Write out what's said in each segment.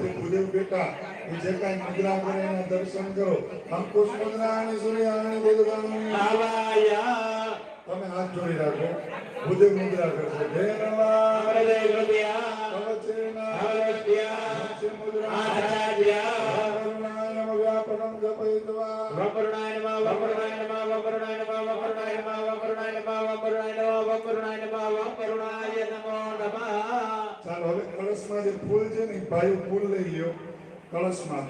ત્યાંથી ભૂદેવ બેટા એ જે કાંઈ મુદ્રા કરે એના દર્શન કરો અંકુશ મુદ્રા અને સૂર્યાણી દેવગામી આવાયા તમે હાથ જોડી રાખો ભૂદેવ મુદ્રા કરશે જય નવા અમૃતે કૃપયા કવચેના અવશ્યા કવચે મુદ્રા આચાર્યા કરુણાય નમઃ વ્યાપકં જપયિત્વા વપરુણાય નમઃ વપરુણાય નમઃ વપરુણાય નમઃ વપરુણાય નમઃ વપરુણાય નમઃ વપરુણાય નમઃ વપરુણાય નમઃ વપરુણાય નમો નમઃ ચાલો હવે કળશમાં જે ફૂલ છે ને ભાઈ ફૂલ લઈ ગયો. કળશમાં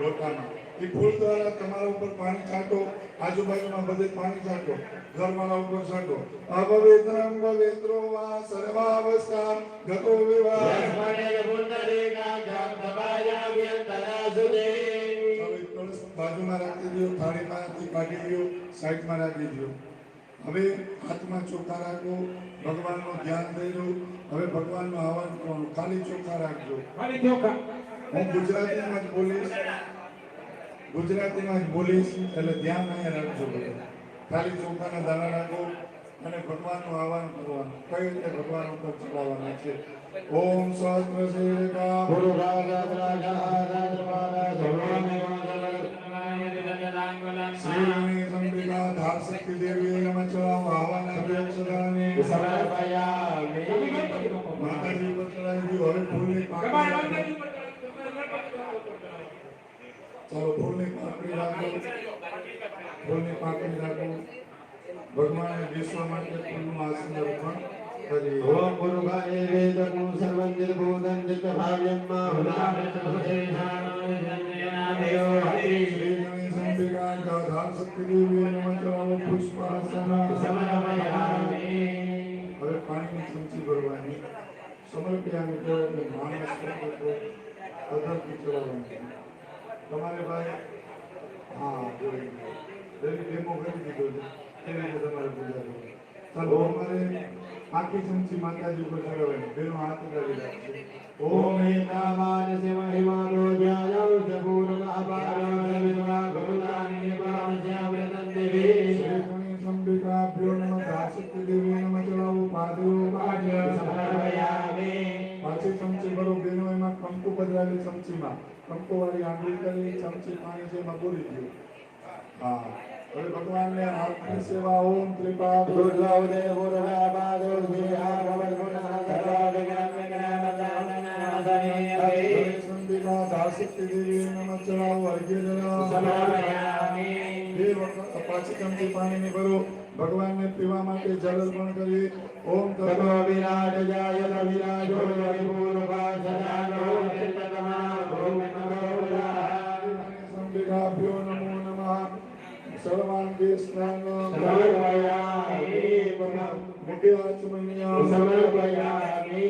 લોટામાં એ ફૂલ દ્વારા તમારા ઉપર પાણી છાંટો આજુબાજુમાં બધે પાણી છાંટો ઘરવાળા ઉપર છાંટો. અપવિત્રમ પવિત્રો વા સર્વાવસ્થા ગતો વિવાહ. બાજુમાં રાખી દો થાળીમાંથી કાઢી દો સાઈડમાં રાખી દો હવે હાથમાં ચોખા રાખો ભગવાનનું ધ્યાન થઈ દો હવે ભગવાનનું આહવાન કરવાનું. ખાલી ચોખા રાખજો. હું ગુજરાતીમાં જ બોલીશ ગુજરાતીમાં જ બોલીશ એટલે ધ્યાન અહીંયા રાખજો બધા. ખાલી ચોખાના દાણા રાખો અને ભગવાનનું આહવાન કરવાનું. કઈ રીતે ભગવાન ઉપર ચલાવવાના છે? ઓમ સહસ્ર રાજા શ્રીરણી માતાજી પર ચડાવી દીધું હવે ફૂલની પાંખડી ચાલો ફૂલની પાકડી રાખો. ફૂલની પાકડી રાખો. ભગવાન વિશ્વ માટે ફૂલનું આસન અર્પણ ધારશક્તિ દેવી નમઃ ચડાવો પુષ્પાસન સમર્પયામિ હવે પાણીની ચમચી ભરવાની સમર્પ્યાની તો એટલે માનસ કરતો અધરથી ચડાવવાની તમારે ભાઈ હા જોઈ ગયું. દરેક ડેમો કરી દીધો છે કેવી રીતે તમારે પૂજા કરવી ચાલો અમારે આખી ચમચી માતાજી ઉપર ચડાવવાની બેનો હાથ ઉગાડી રાખશે ઓમ એતાવાનસે મહિમાનો જ્ઞાનૌ સપૂર્ણમહાપારો વિદ્વા ભગવાની નિપાસ્યાવ્રતં દેવી શ્રીગણેશ અંબિકાભ્યો નમઃ ધાશક્તિ દેવી નમઃ ચડાવો પાદયો પાદ્ય સમર્પયામિ પાછી ચમચી ભરો બેનો એમાં કંકુ બદલાવી ચમચીમાં કંકુ વાળી આંગળી કરી ચમચી પાણી છે એમાં બોલી દો હા. હવે ભગવાનને હાથની સેવા ઓમ ત્રિપા દુર્લભ પાછી ચમચી પાણીની ભરો. ભગવાનને પીવા માટે જલ અર્પણ કરી. ઓમ કરો વિરાટ જાય વિરાટ વિપૂર્વા સદાનો આત્મનિયમ સમર્પયામિ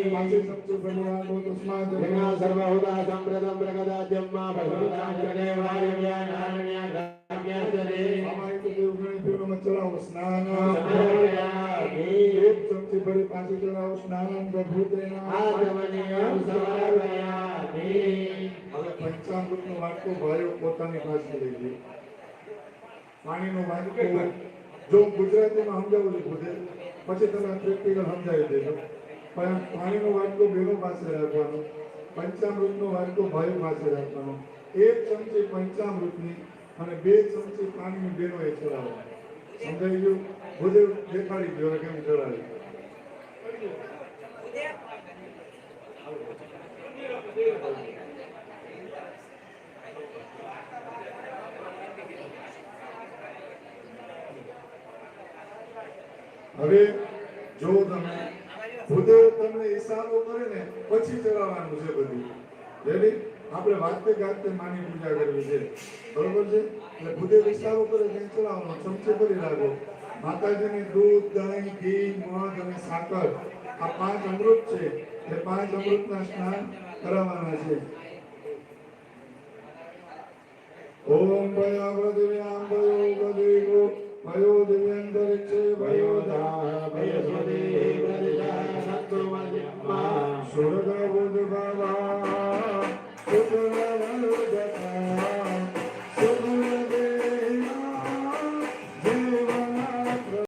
હવે પંચામૃતનો વાટકો ભાઈઓ પોતાની પાસે લઈ લે પાણીનો વાટકો જો ગુજરાતીમાં સમજાવું છું ખુદે પછી તમે પ્રેક્ટિકલ સમજાવી દેજો. પણ પાણીનો વાટકો બેનો પાસે રાખવાનો, પંચામૃતનો વાટકો ભાઈ પાસે રાખવાનો. એક ચમચી પંચામૃતની અને બે ચમચી પાણીની બેનો એ ચડાવવાનો. સમજાઈ ગયું? બધે દેખાડી દો કેમ ચડાવી? હવે જો તમે ખુદે તમને ઈશારો કરે ને, પછી ચલાવવાનું છે બધું. રેડી? આપણે વાતે ગાતે માની પૂજા કરવી છે. બરોબર છે? એટલે ખુદે ઈશારો કરે ત્યાં ચલાવવાનો. ચમચે કરી રાખો. માતાજીને દૂધ દહીં ઘી મધ અને સાકર. આ પાંચ અમૃત છે. એ પાંચ અમૃતના સ્નાન કરાવવાના છે. ઓમ ભયા